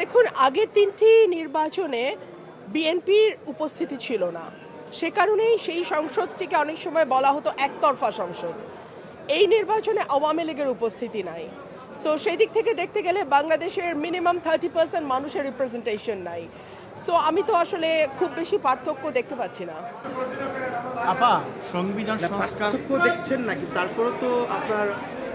দেখুন আগের তিনটি নির্বাচনে বিএনপির উপস্থিতি ছিল না। সে কারণেই সেই সংসদটিকে অনেক সময় বলা হতো একতরফা সংসদ। এই নির্বাচনে আওয়ামী লীগের উপস্থিতি নাই। সো সেই দিক থেকে দেখতে গেলে বাংলাদেশের মিনিমাম থার্টি পার্সেন্ট মানুষের রিপ্রেজেন্টেশন নাই। সো আমি তো আসলে খুব বেশি পার্থক্য দেখতে পাচ্ছি না। আপা সংবিধান সংস্কার পার্থক্য দেখছেন না কিন্তু তারপরেও তো আপনার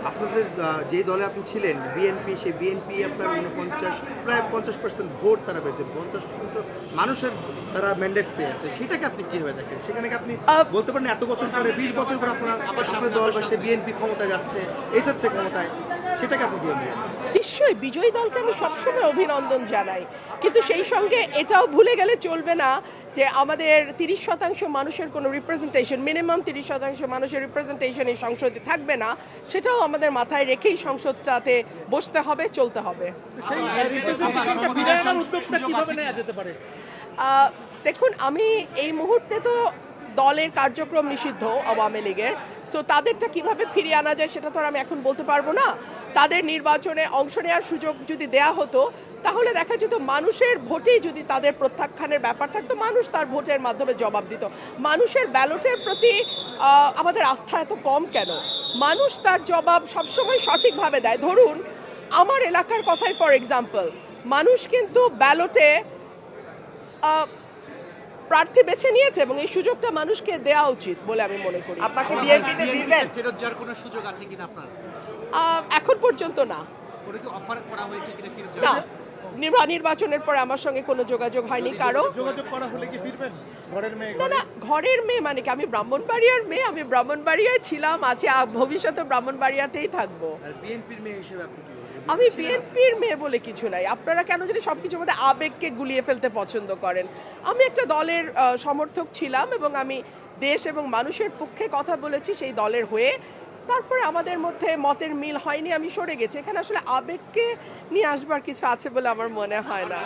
আপনাদের যে দলে আপনি ছিলেন বিএনপি সেই বিএনপি আপনার উনপঞ্চাশ প্রায় পঞ্চাশ পার্সেন্ট ভোট তারা পেয়েছে। পঞ্চাশ শতাংশ মানুষের তারা ম্যান্ডেট পেয়েছে। সেটাকে আপনি কীভাবে দেখেন? সেখানে আপনি বলতে পারেন এত বছর পরে বিশ বছর পর আপনার আপনার দল বা সে বিএনপি ক্ষমতায় যাচ্ছে এসেছে ক্ষমতায় সেটাকে আপনি কীভাবে? নিশ্চয়ই বিজয়ী দলকে আমি সবসময় অভিনন্দন জানাই। কিন্তু সেই সঙ্গে এটাও ভুলে গেলে চলবে না যে আমাদের তিরিশ শতাংশ মানুষের কোনো রিপ্রেজেন্টেশন মিনিমাম তিরিশ শতাংশ মানুষের রিপ্রেজেন্টেশন এই সংসদে থাকবে না সেটাও আমাদের মাথায় রেখেই সংসদটাতে বসতে হবে চলতে হবে। আহ, দেখুন আমি এই মুহূর্তে তো দলের কার্যক্রম নিষিদ্ধ আওয়ামী লীগের। সো তাদেরটা কীভাবে ফিরিয়ে আনা যায় সেটা তো আর আমি এখন বলতে পারব না। তাদের নির্বাচনে অংশ নেওয়ার সুযোগ যদি দেয়া হতো তাহলে দেখা যেত মানুষের ভোটেই যদি তাদের প্রত্যাখ্যানের ব্যাপার থাকতো মানুষ তার ভোটের মাধ্যমে জবাব দিত। মানুষের ব্যালটের প্রতি আহ, আমাদের আস্থা এত কম কেন? মানুষ তার জবাব সবসময় সঠিকভাবে দেয়। ধরুন আমার এলাকার কথাই ফর এক্সাম্পল মানুষ কিন্তু ব্যালটে প্রার্থী বেছে নিয়েছে এবং এই সুযোগটা মানুষকে দেওয়া উচিত বলে আমি মনে করি। আপনাকে বিএনপিতে দিবেন? ফেরত যাওয়ার কোনো সুযোগ আছে কিনা আপনার? এখন পর্যন্ত না। অফার করা হয়েছে কিনা ফেরত যাওয়ার? নির্বাচনের পরে আমার সঙ্গে কোনো যোগাযোগ হয়নি কারও যোগাযোগ করা হলে কি ফিরবেন? ঘরের মেয়ে না না ঘরের মেয়ে মানে কি? আমি ব্রাহ্মণবাড়িয়ার মেয়ে আমি ব্রাহ্মণবাড়িয়ায় ছিলাম আছি ভবিষ্যতে ব্রাহ্মণবাড়িয়াতেই থাকব। বিএনপির মেয়ে হিসেবে? আমি বিএনপির মেয়ে বলে কিছু নাই। আপনারা কেন যদি সব কিছুর মধ্যে আবেগকে গুলিয়ে ফেলতে পছন্দ করেন। আমি একটা দলের সমর্থক ছিলাম এবং আমি দেশ এবং মানুষের পক্ষে কথা বলেছি সেই দলের হয়ে তারপরে আমাদের মধ্যে মতের মিল হয়নি, আমি সরে গেছি। এখানে আসলে আবেগকে নিয়ে আসবার কিছু আছে বলে আমার মনে হয় না।